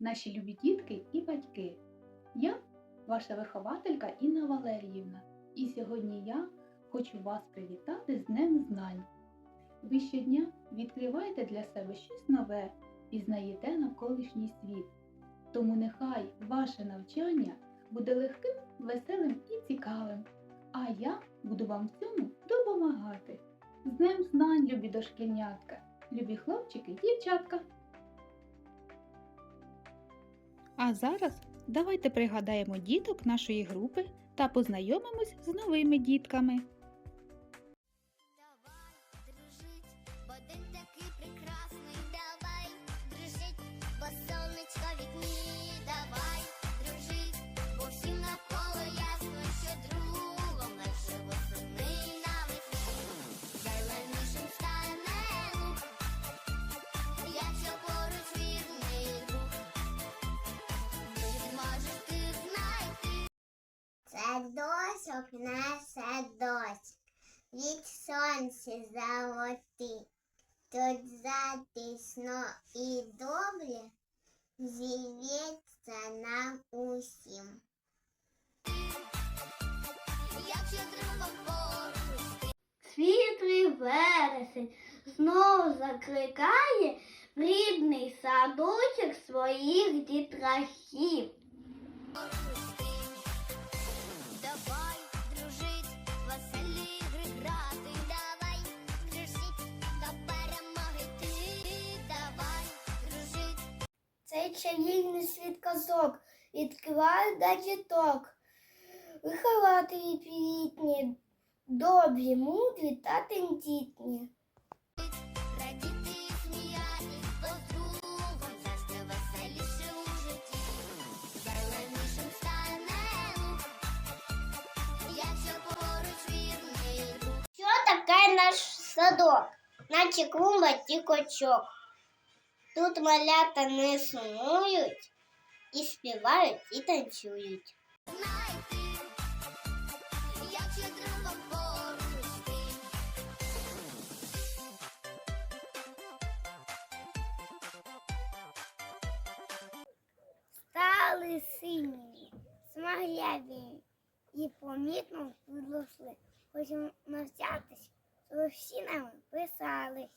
наші любі дітки і батьки. Я ваша вихователька Інна Валеріївна, і сьогодні я хочу вас привітати з Днем Знань. Ви щодня відкриваєте для себе щось нове, пізнаєте навколишній світ. Тому нехай ваше навчання буде легким, веселим і цікавим. А я буду вам в цьому допомагати. З Днем знань, любі дошкільнятка, любі хлопчики і дівчатка. А зараз давайте пригадаємо діток нашої групи та познайомимось з новими дітками. досок несе дощ від сонця золоті. Тут затишно і добре живеться нам усім. Якщо другом поруч Світлий вересень знов закликає в рідний садочок своїх дітрахів. Давай Цей чарівний світ казок відкриває до діток. Вихователі привітні, добрі, мудрі та тендітні. Садок? Наче клумба тікочок. Тут малята не сумують, і співають, і танцюють. Якщо другом поруч ти. Стали сині, смагляві і помітно виросли. Хочемо навчатись, щоб всі нами писались.